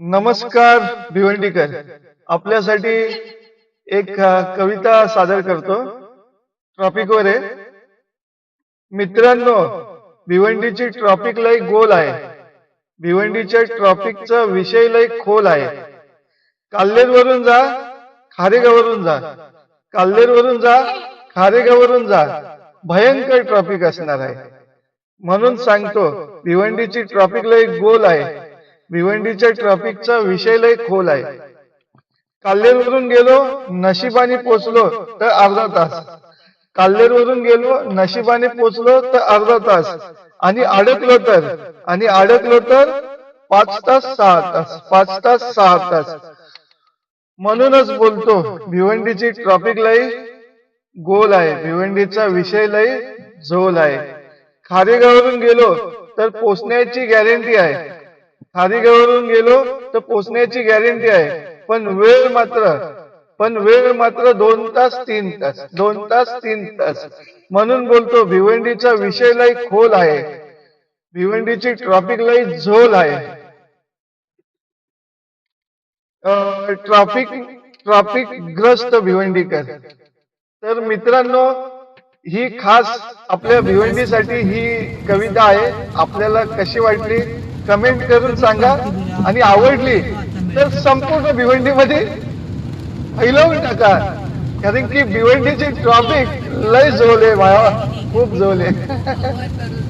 नमस्कार भिवंडीकर. आपल्यासाठी एक कविता सादर करतो. ट्रॉपिकवर आहे. मित्रांनो भिवंडीची ट्रॉपिक लय गोल आहे. भिवंडीच्या ट्रॉपिकचा विषय लय खोल आहे. काल्लेरवरून जा खारेगावरून जा. काल्लेरवरून जा खारेगावरून जा. भयंकर ट्रॉपिक असणार आहे. म्हणून सांगतो भिवंडीची ट्रॉपिक लय गोल आहे. भिवंडीच्या ट्रॅफिकचा विषय लय खोल आहे. काल्लेरवरून गेलो नशिबाने पोचलो तर अर्धा तास. काल्लेरवरून गेलो नशिबाने पोचलो तर अर्धा तास. आणि अडकलो तर आणि अडकलो तर पाच तास सहा तास पाच तास सहा तास. म्हणूनच बोलतो भिवंडीची ट्रॉफिक लय गोल आहे. भिवंडीचा विषय लय झोल आहे. खारेगावरून गेलो तर पोचण्याची गॅरंटी आहे. खारेगावरून गेलो तर पोचण्याची गॅरंटी आहे. पण वेळ मात्र पण वेळ मात्र दोन तास तीन तास दोन तास तीन तास. म्हणून बोलतो भिवंडीचा विषय लय खोल आहे. भिवंडीची ट्रॉफिक लय झोल आहे. ट्रॉफिक ट्रॉफिक ग्रस्त भिवंडीकर. तर मित्रांनो ही खास आपल्या भिवंडीसाठी ही कविता आहे. आपल्याला कशी वाटली? कमेंट करून सांगा. आणि आवडली तर संपूर्ण भिवंडीमध्ये फैलवून टाका. कारण की भिवंडीची ट्रॉफिक लय झोल आहे खूप झोल आहे.